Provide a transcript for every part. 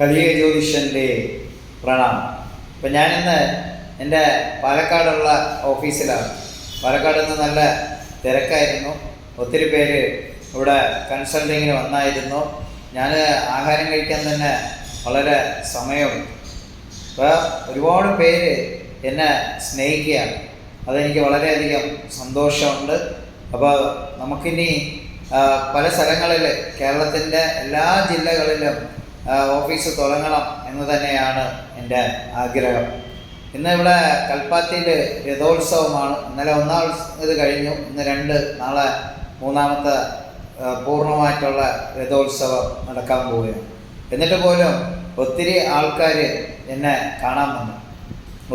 കലിയ ജ്യോതിഷന്റെ പ്രണാമം. ഇപ്പം ഞാനിന്ന് എന്റെ പാലക്കാടുള്ള ഓഫീസിലാണ് പാലക്കാട് നിന്ന് നല്ല തിരക്കായിരുന്നു. ഒത്തിരി പേര് ഇവിടെ കൺസൾട്ടിങ്ങിന് വന്നായിരുന്നു. ഞാൻ ആഹാരം കഴിക്കാൻ തന്നെ വളരെ സമയമുണ്ട് അപ്പോൾ ഒരുപാട് പേര് എന്നെ സ്നേഹിക്കുകയാണ്. അതെനിക്ക് വളരെയധികം സന്തോഷമുണ്ട്. അപ്പോൾ നമുക്കിനി പല സ്ഥലങ്ങളിൽ കേരളത്തിന്റെ എല്ലാ ജില്ലകളിലും ഓഫീസ് തുടങ്ങണം എന്ന് തന്നെയാണ് എന്റെ ആഗ്രഹം. ഇന്ന് ഇവിടെ കൽപ്പാത്തിയിൽ രഥോത്സവമാണ്. ഇന്നലെ ഒന്നാം ഇത് കഴിഞ്ഞു. ഇന്ന് രണ്ട് നാളെ മൂന്നാമത്തെ പൂർണമായിട്ടുള്ള രഥോത്സവം നടക്കാൻ പോവുകയാണ്. എന്നിട്ട് പോലും ഒത്തിരി ആൾക്കാർ എന്നെ കാണാൻ വന്നു.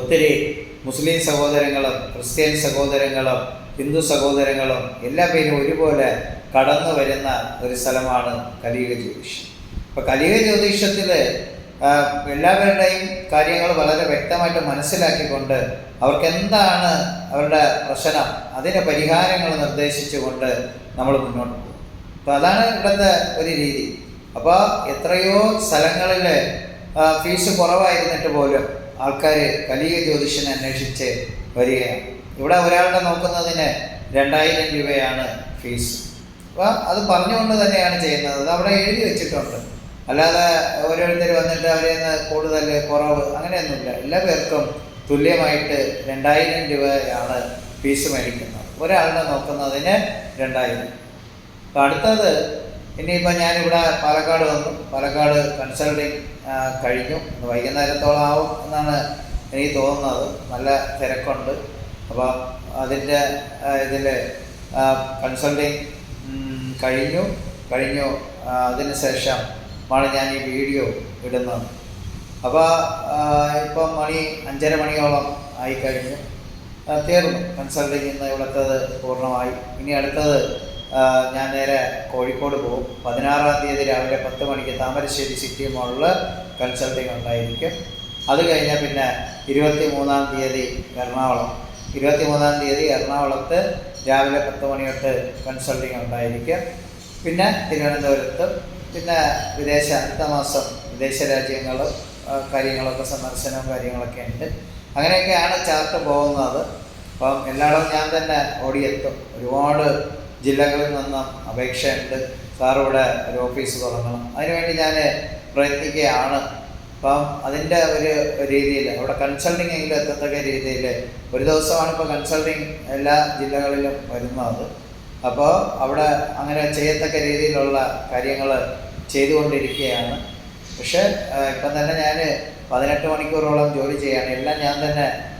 ഒത്തിരി മുസ്ലിം സഹോദരങ്ങളും ക്രിസ്ത്യൻ സഹോദരങ്ങളും ഹിന്ദു സഹോദരങ്ങളും എല്ലാ പേരും ഒരുപോലെ കടന്നു വരുന്ന ഒരു സ്ഥലമാണ് കലിയുഗ ജ്യോതിഷം അപ്പോൾ കലിയുഗ ജ്യോതിഷത്തിൽ എല്ലാവരുടെയും കാര്യങ്ങൾ വളരെ വ്യക്തമായിട്ട് മനസ്സിലാക്കിക്കൊണ്ട് അവർക്ക് എന്താണ് അവരുടെ പ്രശ്നം അതിന് പരിഹാരങ്ങൾ നിർദ്ദേശിച്ചുകൊണ്ട് നമ്മൾ മുന്നോട്ട് പോകും. അപ്പോൾ അതാണ് ഇവിടുത്തെ ഒരു രീതി. അപ്പോൾ എത്രയോ സ്ഥലങ്ങളിൽ ഫീസ് കുറവായിരുന്നിട്ട് പോലും ആൾക്കാർ കലിയ ജ്യോതിഷനെ അന്വേഷിച്ച് വരികയാണ്. ഇവിടെ ഒരാളുടെ നോക്കുന്നതിന് രണ്ടായിരം രൂപയാണ് ഫീസ്. അപ്പോൾ അത് പറഞ്ഞുകൊണ്ട് തന്നെയാണ് ചെയ്യുന്നത്. അത് അവിടെ എഴുതി വെച്ചിട്ടുണ്ട്. അല്ലാതെ ഓരോരുത്തർ വന്നിട്ട് അവരെ കൂടുതൽ കുറവ് അങ്ങനെയൊന്നുമില്ല. എല്ലാ പേർക്കും തുല്യമായിട്ട് രണ്ടായിരം രൂപയാണ് ഫീസ് മേടിക്കുന്നത്. ഒരാളിനെ നോക്കുന്നതിന് രണ്ടായിരം. അപ്പം അടുത്തത് ഇനിയിപ്പോൾ ഞാനിവിടെ പാലക്കാട് വന്നു. പാലക്കാട് കൺസൾട്ടിങ് കഴിഞ്ഞു. വൈകുന്നേരത്തോളം ആവും എന്നാണ് എനിക്ക് തോന്നുന്നത്. നല്ല തിരക്കുണ്ട്. അപ്പോൾ അതിന്റെ ഇതിൽ കൺസൾട്ടിങ് കഴിഞ്ഞു. കഴിഞ്ഞു അതിന് ശേഷം ആണ് ഞാൻ ഈ വീഡിയോ ഇടുന്നത്. അപ്പോൾ ഇപ്പം മണി അഞ്ചര മണിയോളം ആയി കഴിഞ്ഞു തീർന്നു. കൺസൾട്ടിങ് ഇന്ന് ഇവിടുത്തത് പൂർണമായി. ഇനി അടുത്തത് ഞാൻ നേരെ കോഴിക്കോട് പോകും. പതിനാറാം തീയതി രാവിലെ പത്ത് മണിക്ക് താമരശ്ശേരി സിറ്റി മോളിൽ കൺസൾട്ടിങ് ഉണ്ടായിരിക്കും. അത് കഴിഞ്ഞാൽ പിന്നെ ഇരുപത്തി മൂന്നാം തീയതി എറണാകുളം. ഇരുപത്തി മൂന്നാം തീയതി എറണാകുളത്ത് രാവിലെ പത്ത് മണി തൊട്ട് കൺസൾട്ടിങ് ഉണ്ടായിരിക്കും. പിന്നെ തിരുവനന്തപുരത്ത് പിന്നെ വിദേശ അടുത്ത മാസം വിദേശ രാജ്യങ്ങൾ കാര്യങ്ങളൊക്കെ സന്ദർശനവും കാര്യങ്ങളൊക്കെ ഉണ്ട്. അങ്ങനെയൊക്കെയാണ് ചാർട്ട് പോകുന്നത്. അപ്പം എല്ലായിടവും ഞാൻ തന്നെ ഓടിയെത്തും. ഒരുപാട് ജില്ലകളിൽ നിന്ന് അപേക്ഷയുണ്ട്. സാർ ഇവിടെ ഒരു ഓഫീസ് തുടങ്ങണം. അതിനുവേണ്ടി ഞാൻ പ്രയത്നിക്കുകയാണ്. അപ്പം അതിന്റെ ഒരു രീതിയിൽ അവിടെ കൺസൾട്ടിങ് എങ്കിലും എത്തത്തക്ക രീതിയിൽ ഒരു ദിവസമാണ് ഇപ്പോൾ കൺസൾട്ടിങ് എല്ലാ ജില്ലകളിലും വരുന്നത്. അപ്പോൾ അവിടെ അങ്ങനെ ചെയ്യത്തക്ക രീതിയിലുള്ള കാര്യങ്ങൾ ചെയ്തുകൊണ്ടിരിക്കുകയാണ്. പക്ഷേ ഇപ്പം തന്നെ ഞാൻ പതിനെട്ട് മണിക്കൂറോളം ജോലി ചെയ്യാണ് എല്ലാം ഞാൻ തന്നെ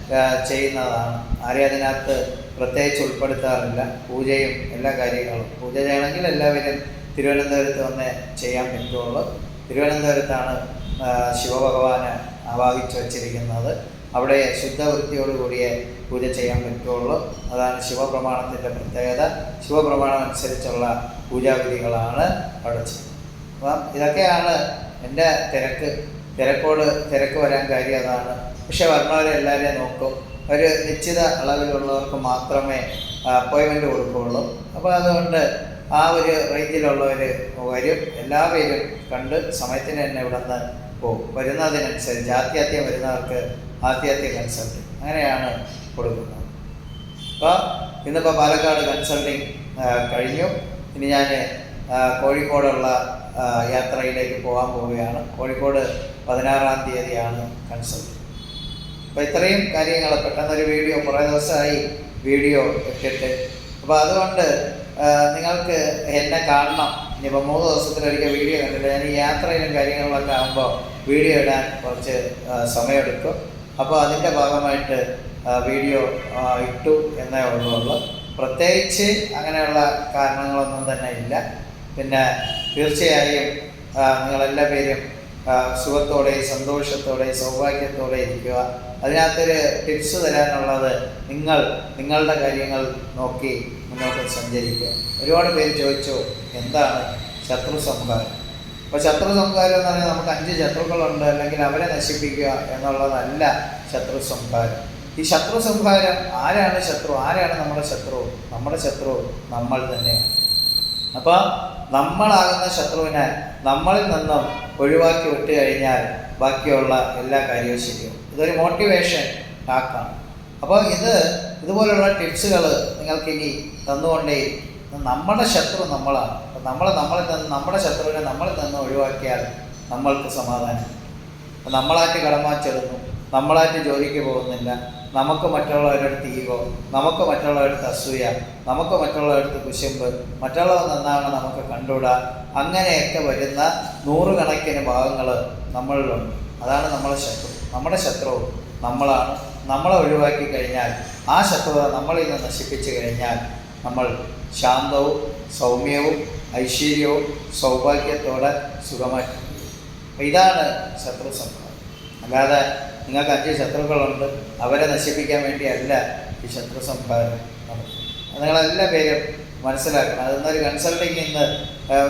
ചെയ്യുന്നതാണ്. ആരെയും അതിനകത്ത് പ്രത്യേകിച്ച് ഉൾപ്പെടുത്താറില്ല. പൂജയും എല്ലാ കാര്യങ്ങളും. പൂജ ചെയ്യണമെങ്കിൽ എല്ലാവരും തിരുവനന്തപുരത്ത് വന്ന് ചെയ്യാൻ പറ്റുള്ളൂ. തിരുവനന്തപുരത്താണ് ശിവഭഗവാനെ ആവാഹിച്ചു വച്ചിരിക്കുന്നത്. അവിടെ ശുദ്ധവൃത്തിയോടുകൂടിയേ പൂജ ചെയ്യാൻ പറ്റുള്ളൂ. അതാണ് ശിവപ്രമാണത്തിന്റെ പ്രത്യേകത. ശിവപ്രമാണം അനുസരിച്ചുള്ള പൂജാവിധികളാണ് അവിടെ ചെയ്യുന്നത്. അപ്പം ഇതൊക്കെയാണ് എന്റെ തിരക്ക്. തിരക്കോട് തിരക്ക് വരാൻ കാര്യം അതാണ്. പക്ഷെ വരുന്നവരെ എല്ലാവരെയും നോക്കും. ഒരു നിശ്ചിത അളവിലുള്ളവർക്ക് മാത്രമേ അപ്പോയിൻമെന്റ് കൊടുക്കുകയുള്ളൂ. അപ്പോൾ അതുകൊണ്ട് ആ ഒരു റേഞ്ചിലുള്ളവർ വരും. എല്ലാ പേരും കണ്ട് സമയത്തിന് തന്നെ ഇവിടെ നിന്ന് പോകും. വരുന്നതിനനുസരിച്ച് ആത്യാത്യം വരുന്നവർക്ക് ആത്യാത്യ കൺസൾട്ടിങ് അങ്ങനെയാണ് കൊടുക്കുന്നത്. അപ്പോൾ ഇന്നിപ്പോൾ പാലക്കാട് കൺസൾട്ടിങ് കഴിഞ്ഞു. ഇനി ഞാൻ കോഴിക്കോടുള്ള യാത്രയിലേക്ക് പോകാൻ പോവുകയാണ്. കോഴിക്കോട് പതിനാറാം തീയതിയാണ് കൺസൾട്ട്. അപ്പോൾ ഇത്രയും കാര്യങ്ങൾ പെട്ടെന്നൊരു വീഡിയോ കുറേ ദിവസമായി വീഡിയോ ഇട്ടിട്ട്. അപ്പോൾ അതുകൊണ്ട് നിങ്ങൾക്ക് എന്നെ കാണണം. ഇനിയിപ്പോൾ മൂന്ന് ദിവസത്തിലൊരിക്കൽ വീഡിയോ കണ്ടില്ല ഞാൻ ഈ യാത്രയിലും കാര്യങ്ങളിലൊക്കെ ആകുമ്പോൾ വീഡിയോ ഇടാൻ കുറച്ച് സമയമെടുക്കും. അപ്പോൾ അതിന്റെ ഭാഗമായിട്ട് വീഡിയോ ഇട്ടു എന്നേ ഉള്ളൂ. പ്രത്യേകിച്ച് അങ്ങനെയുള്ള കാരണങ്ങളൊന്നും തന്നെ ഇല്ല. പിന്നെ തീർച്ചയായും നിങ്ങളെല്ലാ പേരും സുഖത്തോടെയും സുഖത്തോടെ സന്തോഷത്തോടെ സൗഭാഗ്യത്തോടെ ഇരിക്കുക. അതിനകത്തൊരു ടിപ്സ് തരാനുള്ളത് നിങ്ങൾ നിങ്ങളുടെ കാര്യങ്ങൾ നോക്കി മുന്നോട്ട് സഞ്ചരിക്കുക. ഒരുപാട് പേര് ചോദിച്ചു എന്താണ് ശത്രു സംഹാരം? അപ്പോൾ ശത്രു സംഹാരം എന്ന് പറഞ്ഞാൽ നമുക്ക് അഞ്ച് ശത്രുക്കളുണ്ട് അല്ലെങ്കിൽ അവരെ നശിപ്പിക്കുക എന്നുള്ളതല്ല ശത്രു സംഹാരം. ഈ ശത്രു സംഹാരം ആരാണ് ശത്രു? ആരാണ് നമ്മുടെ ശത്രു? നമ്മുടെ ശത്രു നമ്മൾ തന്നെയാണ്. അപ്പോൾ നമ്മളാകുന്ന ശത്രുവിനെ നമ്മളിൽ നിന്നും ഒഴിവാക്കി വിട്ട് കഴിഞ്ഞാൽ ബാക്കിയുള്ള എല്ലാ കാര്യവും ശരിയാവും. ഇതൊരു മോട്ടിവേഷൻ ആക്കാം അപ്പോൾ ഇത് ഇതുപോലുള്ള ടിപ്സുകൾ നിങ്ങൾക്ക് ഇനി തന്നുകൊണ്ടേ നമ്മുടെ ശത്രു നമ്മളാണ്. നമ്മളെ നമ്മളിൽ നിന്ന് നമ്മുടെ ശത്രുവിനെ നമ്മളിൽ നിന്ന് ഒഴിവാക്കിയാൽ നമ്മൾക്ക് സമാധാനം. നമ്മളായിട്ട് കടമാച്ചെടുന്നു നമ്മളായിട്ട് ജോലിക്ക് പോകുന്നില്ല. നമുക്ക് മറ്റുള്ളവരുടെ അടുത്ത് ഈഗോ നമുക്ക് മറ്റുള്ളവരുടെ അടുത്ത് അസൂയ നമുക്ക് മറ്റുള്ളവരുടെ അടുത്ത് കുശുമ്പ്? മറ്റുള്ളവർ നന്നാണ് നമുക്ക് കണ്ടുകൂടാ? അങ്ങനെയൊക്കെ വരുന്ന നൂറുകണക്കിന് ഭാഗങ്ങൾ നമ്മളിലുണ്ട്. അതാണ് നമ്മളെ ശത്രു. നമ്മുടെ ശത്രു നമ്മളാണ്. നമ്മളെ ഒഴിവാക്കി കഴിഞ്ഞാൽ ആ ശത്രുത നമ്മളിൽ നിന്ന് നശിപ്പിച്ചു കഴിഞ്ഞാൽ നമ്മൾ ശാന്തവും സൗമ്യവും ഐശ്വര്യവും സൗഭാഗ്യത്തോടെ സുഖമായി ഇതാണ് ശത്രു സംഹാരം അല്ലാതെ നിങ്ങൾക്ക് അഞ്ച് ശത്രുക്കളുണ്ട്. അവരെ നശിപ്പിക്കാൻ വേണ്ടിയല്ല ഈ ശത്രു സംഹാരം നിങ്ങളെല്ലാ പേരും മനസ്സിലാക്കണം. അതൊന്നൊരു കൺസൾട്ടിങ് നിന്ന്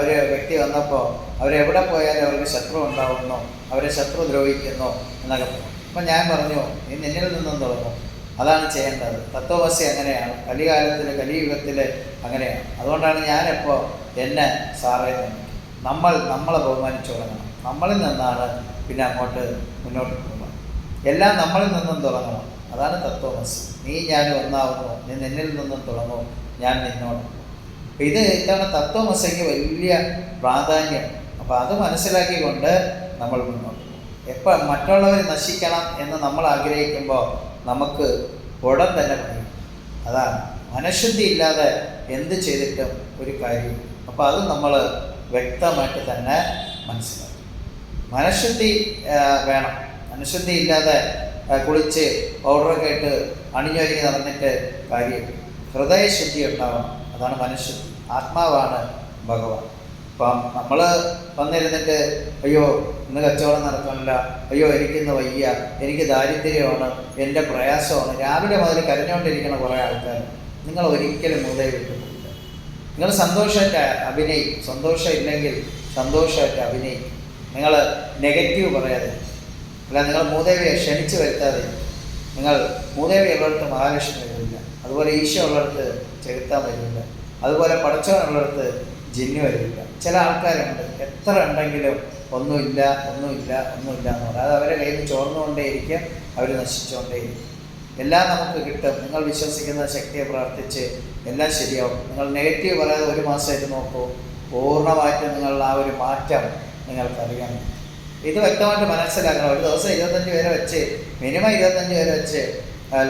ഒരു വ്യക്തി വന്നപ്പോൾ അവരെവിടെ പോയാലും അവർക്ക് ശത്രു ഉണ്ടാവുന്നു അവരെ ശത്രു ദ്രോഹിക്കുന്നു എന്നൊക്കെ അപ്പം ഞാൻ പറഞ്ഞു നീ നിന്നിൽ നിന്നും തുടങ്ങും. അതാണ് ചെയ്യേണ്ടത്. തത്വവസ്യ അങ്ങനെയാണ്. കലികാലത്തിൽ കലിയുഗത്തിൽ അങ്ങനെയാണ്. അതുകൊണ്ടാണ് ഞാനിപ്പോൾ എന്നെ സാറേ നമ്മൾ നമ്മളെ ബഹുമാനിച്ചു തുടങ്ങണം. നമ്മളിൽ നിന്നാണ് പിന്നെ അങ്ങോട്ട് മുന്നോട്ട് പോകണം എല്ലാം നമ്മളിൽ നിന്നും തുടങ്ങണം. അതാണ് തത്വമസ് നീ ഞാൻ ഒന്നാവുന്നു. നീ നിന്നിൽ നിന്നും തുടങ്ങും. ഞാൻ നിന്നോട് ഇത് ഇത്തവണ തത്വമസയ്ക്ക് വലിയ പ്രാധാന്യം. അപ്പോൾ അത് മനസ്സിലാക്കിക്കൊണ്ട് നമ്മൾ മുന്നോട്ട് എപ്പോൾ മറ്റുള്ളവർ നശിക്കണം എന്ന് നമ്മൾ ആഗ്രഹിക്കുമ്പോൾ നമുക്ക് ഉടൻ തന്നെ പറയും അതാണ്. മനഃശുദ്ധി ഇല്ലാതെ എന്ത് ചെയ്തിട്ടും ഒരു കാര്യം അപ്പോൾ അത് നമ്മൾ വ്യക്തമായിട്ട് തന്നെ മനസ്സിലാക്കും. മനഃശുദ്ധി വേണം. മനഃശുദ്ധി ഇല്ലാതെ കുളിച്ച് പൗഡറൊക്കെ ഇട്ട് അണിഞ്ഞൊരുങ്ങി നടന്നിട്ട് കാര്യം ഹൃദയശുദ്ധി ഉണ്ടാവണം അതാണ് മനുഷ്യൻ. ആത്മാവാണ് ഭഗവാൻ. അപ്പം നമ്മൾ വന്നിരുന്നിട്ട് അയ്യോ ഇന്ന് കച്ചവടം നടക്കണില്ല അയ്യോ എനിക്കിന്ന് വയ്യ. എനിക്ക് ദാരിദ്ര്യമാണ്. എന്റെ പ്രയാസമാണ്. രാവിലെ മുതൽ കരഞ്ഞുകൊണ്ടിരിക്കുന്ന കുറേ ആൾക്കാർ നിങ്ങൾ ഒരിക്കലും മൂതയെ വിട്ടു പോകില്ല നിങ്ങൾ സന്തോഷമായിട്ട് അഭിനയിക്കും. സന്തോഷം ഇല്ലെങ്കിൽ സന്തോഷമായിട്ട് അഭിനയിക്കും. നിങ്ങൾ നെഗറ്റീവ് പറയാതെ അല്ല നിങ്ങൾ മൂദേവിയെ ക്ഷണിച്ചു വരുത്താതെ നിങ്ങൾ മൂദേവി ഉള്ളിടത്ത് മഹാലക്ഷ്മി വരില്ല അതുപോലെ ഈശോ ഉള്ളിടത്ത് ചെകുത്താൻ വരില്ല. അതുപോലെ പടച്ചവനുള്ളിടത്ത് ജിന്നു വരില്ല. ചില ആൾക്കാരുണ്ട് എത്ര ഉണ്ടെങ്കിലും ഒന്നുമില്ല ഒന്നുമില്ല ഒന്നുമില്ല എന്ന് പറയാം. അത് അവരെ കയ്യിൽ നിന്ന് ചോർന്നുകൊണ്ടേയിരിക്കും അവർ നശിച്ചുകൊണ്ടേയിരിക്കും. എല്ലാം നമുക്ക് കിട്ടും. നിങ്ങൾ വിശ്വസിക്കുന്ന ശക്തിയെ പ്രാർത്ഥിച്ച് എല്ലാം ശരിയാവും. നിങ്ങൾ നെഗറ്റീവ് പറയാതെ ഒരു മാസമായിട്ട് നോക്കൂ. പൂർണമായിട്ടും നിങ്ങളുടെ ആ ഒരു മാറ്റം നിങ്ങൾക്കറിയാൻ പറ്റും. ഇത് വ്യക്തമായിട്ട് മനസ്സിലാക്കണം. ഒരു ദിവസം ഇരുപത്തഞ്ച് പേരെ വെച്ച് മിനിമം ഇരുപത്തഞ്ച് പേരെ വെച്ച്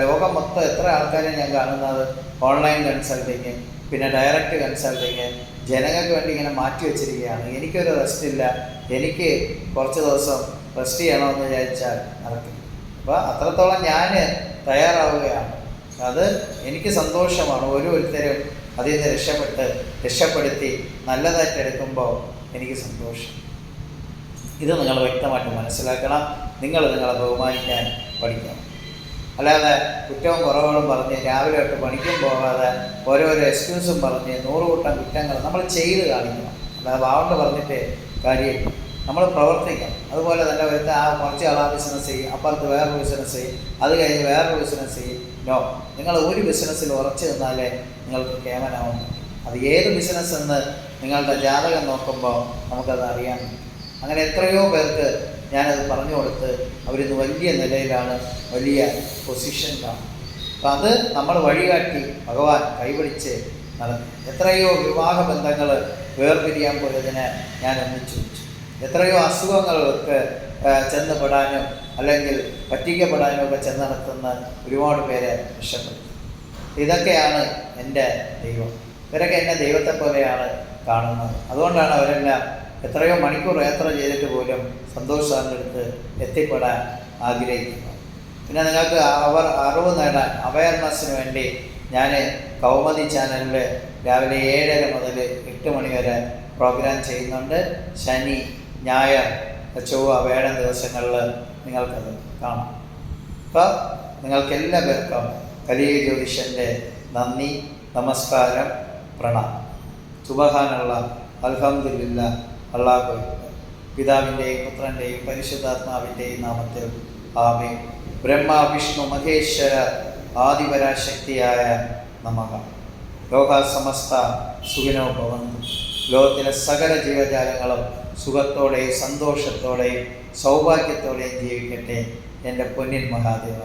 ലോകം മൊത്തം എത്ര ആൾക്കാരെ ഞാൻ കാണുന്നത്? ഓൺലൈൻ കൺസൾട്ടിങ് പിന്നെ ഡയറക്റ്റ് കൺസൾട്ടിങ് ജനങ്ങൾക്ക് വേണ്ടി ഇങ്ങനെ മാറ്റി വെച്ചിരിക്കുകയാണ്. എനിക്കൊരു റെസ്റ്റ് ഇല്ല. എനിക്ക് കുറച്ച് ദിവസം റെസ്റ്റ് ചെയ്യണമെന്ന് വിചാരിച്ചാൽ നടക്കില്ല. അപ്പോൾ അത്രത്തോളം ഞാൻ തയ്യാറാവുകയാണ്. അത് എനിക്ക് സന്തോഷമാണ്. ഓരോരുത്തരും അതിൽ നിന്ന് രക്ഷപ്പെട്ട് രക്ഷപ്പെടുത്തി നല്ലതായിട്ട് എടുക്കുമ്പോൾ എനിക്ക് സന്തോഷം. ഇത് നിങ്ങൾ വ്യക്തമായിട്ട് മനസ്സിലാക്കണം. നിങ്ങൾ നിങ്ങളെ ബഹുമാനിക്കാൻ പഠിക്കണം. അല്ലാതെ കുറ്റവും കുറവുകളും പറഞ്ഞ് രാവിലെ തൊട്ട് പണിക്കും പോകാതെ ഓരോരോ എക്സ്ക്യൂസും പറഞ്ഞ് നൂറുകൂട്ടം കുറ്റങ്ങൾ നമ്മൾ ചെയ്ത് കാണിക്കണം. അല്ലാതെ വാവണ്ട് പറഞ്ഞിട്ട് കാര്യമില്ല. നമ്മൾ പ്രവർത്തിക്കണം. അതുപോലെ തന്നെ വരുത്ത ആ കുറച്ച് ആൾ ആ ബിസിനസ് ചെയ്യും അപ്പുറത്ത് വേറൊരു ബിസിനസ് ചെയ്യും അത് കഴിഞ്ഞ് വേറൊരു ബിസിനസ് ചെയ്യും. നോ നിങ്ങൾ ഒരു ബിസിനസ്സിൽ ഉറച്ചു നിന്നാലേ നിങ്ങൾക്ക് കേമനാവും അത് ഏത് ബിസിനസ് എന്ന് നിങ്ങളുടെ ജാതകം നോക്കുമ്പോൾ നമുക്കത് അറിയാൻ അങ്ങനെ എത്രയോ പേർക്ക് ഞാനത് പറഞ്ഞു കൊടുത്ത് അവരിന്ന് വലിയ നിലയിലാണ് വലിയ പൊസിഷനിലാണ് അപ്പം അത് നമ്മൾ വഴികാട്ടി ഭഗവാൻ കൈപിടിച്ച് നടന്നു. എത്രയോ വിവാഹ ബന്ധങ്ങൾ വേർപിരിയാൻ പോയതിന് ഞാൻ ഒന്നിച്ചു വെച്ചു എത്രയോ അസുഖങ്ങൾക്ക് ആ, ചെന്ന് പെടാനും അല്ലെങ്കിൽ പറ്റിക്കപ്പെടാനും ഒക്കെ ചെന്ന് നടത്തുന്ന ഒരുപാട് പേരെ രക്ഷപ്പെടുത്തി. ഇതൊക്കെയാണ് എന്റെ ദൈവം. ഇവരൊക്കെ എന്നെ ദൈവത്തെ പോലെയാണ് കാണുന്നത്. അതുകൊണ്ടാണ് അവരെല്ലാം എത്രയോ മണിക്കൂർ യാത്ര ചെയ്തിട്ട് പോലും സന്തോഷ് സാറിന്റെ അടുത്ത് എത്തിപ്പെടാൻ ആഗ്രഹിക്കുന്നു. പിന്നെ നിങ്ങൾക്ക് അവർ അറിവ് നേടാൻ അവയർനെസ്സിന് വേണ്ടി ഞാൻ കൗമദി ചാനലിൽ രാവിലെ ഏഴര മുതൽ എട്ട് മണി വരെ പ്രോഗ്രാം ചെയ്യുന്നുണ്ട്. ശനി ഞായർ ചൊവ്വ വേഴ ദിവസങ്ങളിൽ നിങ്ങൾക്കത് കാണാം. അപ്പോൾ നിങ്ങൾക്ക് എല്ലാ പേർക്കും കലിയ ജ്യോതിഷന്റെ നന്ദി നമസ്കാരം പ്രണാം സുബഹാനുള്ള അൽഹംദുലില്ല അള്ളാഹു പിതാവിന്റെയും പുത്രന്റെയും പരിശുദ്ധാത്മാവിന്റെയും നാമത്തിൽ. ആമേ ബ്രഹ്മ വിഷ്ണു മഹേശ്വര ആദിപരാശക്തിയായ നമക ലോക സമസ്ത സുഖിനോ ഭവന്തു ലോകത്തിലെ സകല ജീവജാലങ്ങളും സുഖത്തോടെയും സന്തോഷത്തോടെയും സൗഭാഗ്യത്തോടെയും ജീവിക്കട്ടെ എന്റെ പൊന്നിൻ മഹാദേവ.